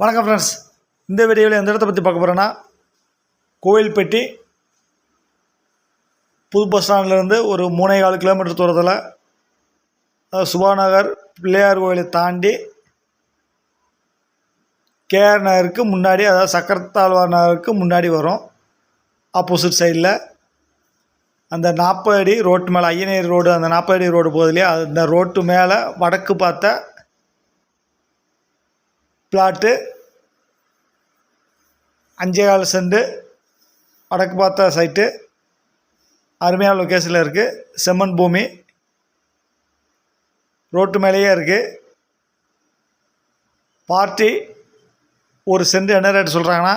வணக்கம் ஃப்ரெண்ட்ஸ் இந்த வீடியோவில் எந்த இடத்த பற்றி பார்க்க போகிறேன்னா கோவில்பட்டி புது பஸ் ஸ்டாண்ட்லேருந்து ஒரு மூணே கால் கிலோமீட்டர் தூரத்தில் சுபாநகர் பிள்ளையார் கோயிலை தாண்டி கேஆர் நகருக்கு முன்னாடி அதாவது சக்கரத்தாழ்வார் நகருக்கு முன்னாடி வரும். ஆப்போசிட் சைடில் அந்த நாற்பது அடி ரோட்டு மேலே ஐயனேரி ரோடு அந்த நாற்பது அடி ரோடு போகுது இல்லையா? அந்த ரோட்டு மேலே வடக்கு பார்த்த பிளாட்டு அஞ்சே கால் செண்டு வடக்கு பார்த்த சைட்டு அருமையான லொக்கேஷனில் இருக்குது செம்மண் பூமி ரோட்டு மேலேயே இருக்குது பார்ட்டி ஒரு செண்டு என்ன ரேட்டு சொல்கிறாங்கன்னா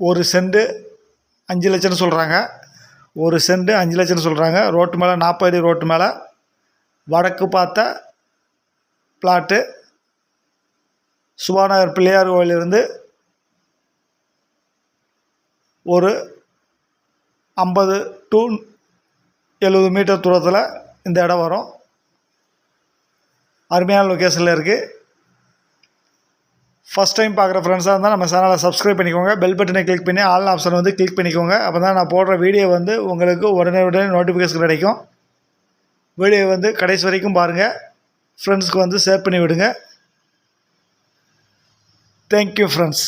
ஒரு செண்டு அஞ்சு லட்சம்னு சொல்கிறாங்க ஒரு செண்டு அஞ்சு லட்சம்னு சொல்கிறாங்க ரோட்டு மேலே நாற்பது அடி ரோட்டு மேலே வடக்கு பார்த்த பிளாட்டு சுபாநகர் பிள்ளையார் கோயிலிருந்து ஒரு ஐம்பது டு எழுபது மீட்டர் தூரத்தில் இந்த இடம் வரும். அருமையான லொக்கேஷனில் இருக்குது ஃபஸ்ட் டைம் பார்க்குற ஃப்ரெண்ட்ஸாக இருந்தால் நம்ம சேனலை சப்ஸ்கிரைப் பண்ணிக்கோங்க. பெல் பட்டனை கிளிக் பண்ணி ஆல் ஆப்ஷன் வந்து கிளிக் பண்ணிக்கோங்க. அப்போ தான் நான் போடுற வீடியோ வந்து உங்களுக்கு உடனே உடனே நோட்டிஃபிகேஷன் கிடைக்கும். வீடியோ வந்து கடைசி வரைக்கும் பாருங்கள் ஃப்ரெண்ட்ஸ்க்கு வந்து ஷேர் பண்ணி விடுங்க. Thank you friends